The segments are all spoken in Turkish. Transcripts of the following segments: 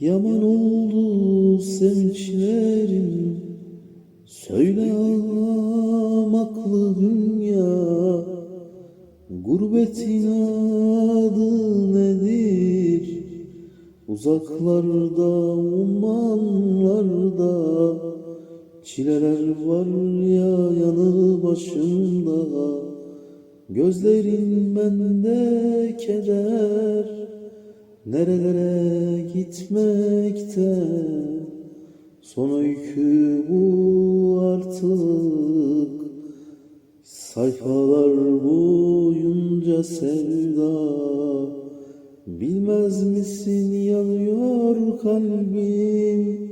Yaman oldu sevinçlerim. Söyle ağlamaklı dünya. Gurbetin adı nedir? Uzaklarda, ummanlarda Çileler var ya yanı başımda. Gözlerin bende keder Nerelere gitmekte? Son öykü bu artık. Sayfalar boyunca sevda. Bilmez misin yanıyor kalbim?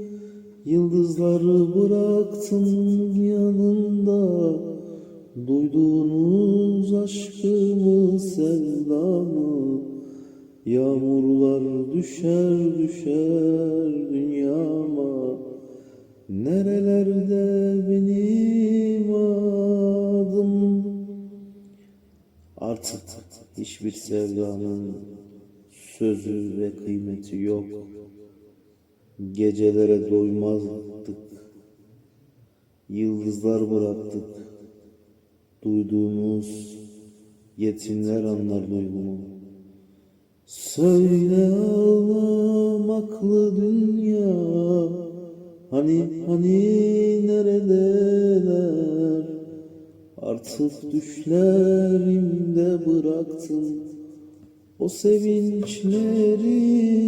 Yıldızları bıraktın yanında. Duyduğunuz aşkımı sevdamı Yağmurlar düşer düşer dünyama. Nerelerde benim adım? Artık hiçbir sevdanın sözü ve kıymeti yok. Gecelere doymazdık. Yıldızlar bıraktık. Duyduğumuz yetimler anlar duygumu Söyle ağlamaklı dünya. Hani hani neredeler? Artık düşlerimde bıraktım O sevinçlerimi